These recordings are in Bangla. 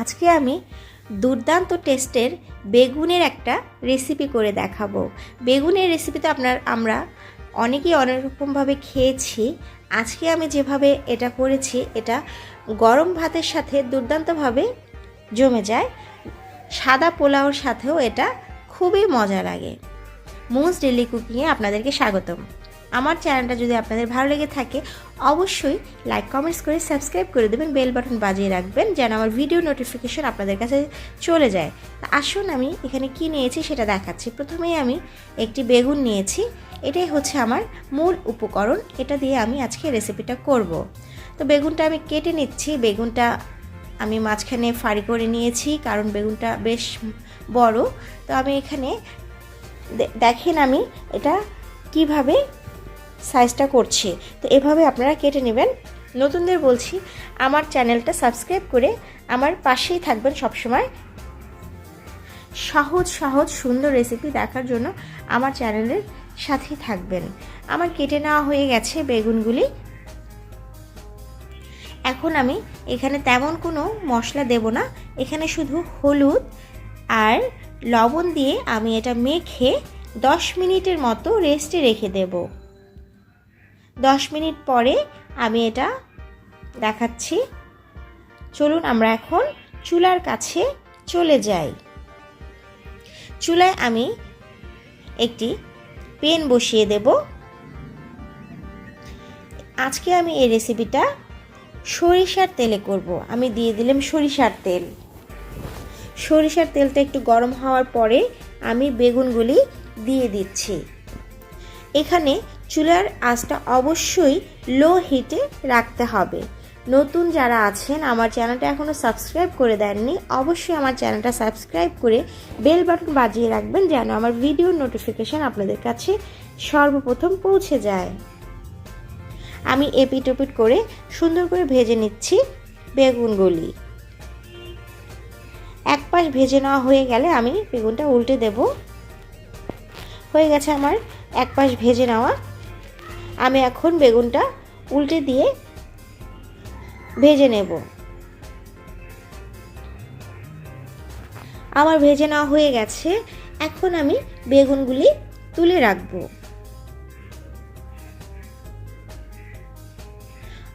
আজকে আমি দুর্দান্ত টেস্টের বেগুনের একটা রেসিপি করে দেখাবো। বেগুনের রেসিপি তো আপনার, আমরা অনেকেই অনেক রকমভাবে খেয়েছি। আজকে আমি যেভাবে এটা করেছি, এটা গরম ভাতের সাথে দুর্দান্তভাবে জমে যায়। সাদা পোলাওর সাথেও এটা খুবই মজা লাগে। মোস্ট ডেলি কুকিংয়ে আপনাদেরকে স্বাগতম। আমার চ্যানেলটা যদি আপনাদের ভালো লেগে থাকে, অবশ্যই লাইক কমেন্টস করে সাবস্ক্রাইব করে দেবেন বেল বাটন বাজিয়ে রাখবেন, যেন আমার ভিডিও নোটিফিকেশন আপনাদের কাছে চলে যায়। তা আসুন আমি এখানে কি নিয়েছি সেটা দেখাচ্ছি। প্রথমেই আমি একটি বেগুন নিয়েছি। এটাই হচ্ছে আমার মূল উপকরণ। এটা দিয়ে আমি আজকে রেসিপিটা করব। তো বেগুনটা আমি কেটে নিচ্ছি। বেগুনটা আমি মাঝখানে ফাড়ি করে নিয়েছি, কারণ বেগুনটা বেশ বড়। তো আমি এখানে দেখেন আমি এটা কীভাবে সাইজটা করছি। তো এভাবে আপনারা কেটে নেবেন। নতুনদের বলছি, আমার চ্যানেলটা সাবস্ক্রাইব করে আমার পাশেই থাকবেন সবসময়। সহজ সহজ, সুন্দর রেসিপি দেখার জন্য আমার চ্যানেলের সাথেই থাকবেন। আমার কেটে নেওয়া হয়ে গেছে বেগুনগুলি। এখন আমি এখানে তেমন কোনো মশলা দেব না। এখানে শুধু হলুদ আর লবণ দিয়ে আমি এটা মেখে দশ মিনিটের মতো রেস্টে রেখে দেব। দশ মিনিট পরে আমি এটা দেখাচ্ছি। চলুন আমরা এখন চুলার কাছে চলে যাই। চুলায় আমি একটি পেন বসিয়ে দেব। আজকে আমি এই রেসিপিটা সরিষার তেলে করব। আমি দিয়ে দিলাম সরিষার তেল। সরিষার তেলটা একটু গরম হওয়ার পরে আমি বেগুনগুলি দিয়ে দিচ্ছি। এখানে চুলার আঁচটা অবশ্যই লো হিটে রাখতে হবে। নতুন যারা আছেন, আমার চ্যানেলটা এখনও সাবস্ক্রাইব করে দেননি, অবশ্যই আমার চ্যানেলটা সাবস্ক্রাইব করে বেল বাটন বাজিয়ে রাখবেন যেন আমার ভিডিওর নোটিফিকেশান আপনাদের কাছে সর্বপ্রথম পৌঁছে যায়। আমি এপিট ওপিট করে সুন্দর করে ভেজে নিচ্ছি বেগুনগুলি। এক পাশ ভেজে নেওয়া হয়ে গেলে আমি বেগুনটা উল্টে দেব। হয়ে গেছে আমার এক পাশ ভেজে নেওয়া। আমি এখন বেগুনটা উল্টে দিয়ে ভেজে নেব। আমার ভেজে নেওয়া হয়ে গেছে। এখন আমি বেগুনগুলি তুলে রাখব।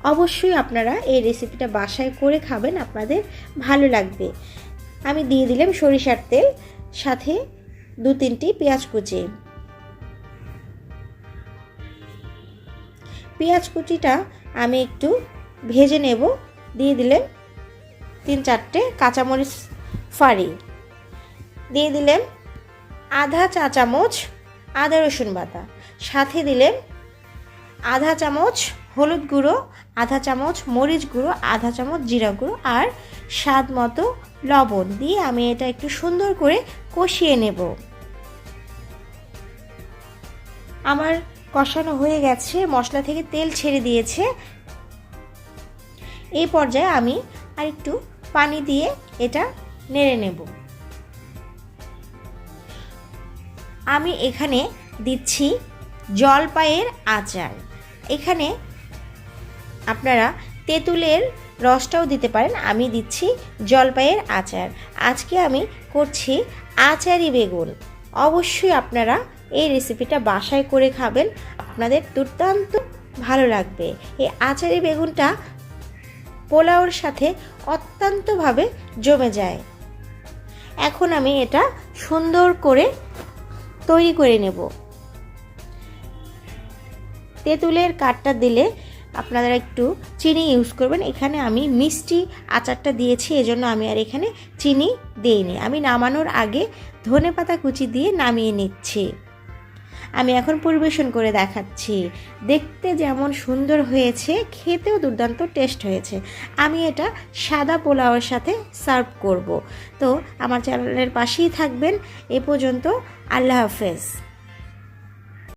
অবশ্যই আপনারা এই রেসিপিটা বাসায় করে খাবেন, আপনাদের ভালো লাগবে। আমি দিয়ে দিলাম সরিষার তেল, সাথে দু তিনটি পেঁয়াজ কুচি। পেঁয়াজ কুচিটা আমি একটু ভেজে নেব। দিয়ে দিলেন তিন চারটে কাঁচামরিচ ফাড়ি। দিয়ে দিলেন আধা চা চামচ আদা রসুন বাটা। সাথে দিলেন আধা চামচ হলুদ গুঁড়ো, আধা চামচ মরিচ গুঁড়ো, আধা চামচ জিরা গুঁড়ো আর স্বাদ মতো লবণ। দিয়ে আমি এটা একটু সুন্দর করে কষিয়ে নেব। আমার কষানো হয়ে গেছে, মশলা থেকে তেল ছেড়ে দিয়েছে। এই পর্যায়ে আমি আর একটু পানি দিয়ে এটা নেড়ে নেব। আমি এখানে দিচ্ছি জলপাইয়ের আচার। এখানে আপনারা তেঁতুলের রসটাও দিতে পারেন, আমি দিচ্ছি জলপাইয়ের আচার। আজকে আমি করছি আচারি বেগুন। অবশ্যই আপনারা এই রেসিপিটা বাসায় করে খাবেন। আপনাদের দুর্দান্ত ভালো লাগবে। এই আচারি বেগুনটা পোলাওর সাথে অত্যন্তভাবে জমে যায়। এখন আমি এটা সুন্দর করে তৈরি করে নেব। তেঁতুলের কাঠটা দিলে আপনারা একটু চিনি ইউজ করবেন। এখানে আমি মিষ্টি আচারটা দিয়েছি, এজন্য আমি আর এখানে চিনি দিইনি। আমি নামানোর আগে ধনে পাতা কুচি দিয়ে নামিয়ে নিচ্ছি। আমি এখন পরিবেশন করে দেখাচ্ছি। দেখতে যেমন সুন্দর হয়েছে, খেতেও দুর্দান্ত টেস্ট হয়েছে। আমি এটা সাদা পোলাওয়ের সাথে সার্ভ করব। তো আমার চ্যানেলের পাশেই থাকবেন। এ পর্যন্ত আল্লাহ হাফেজ।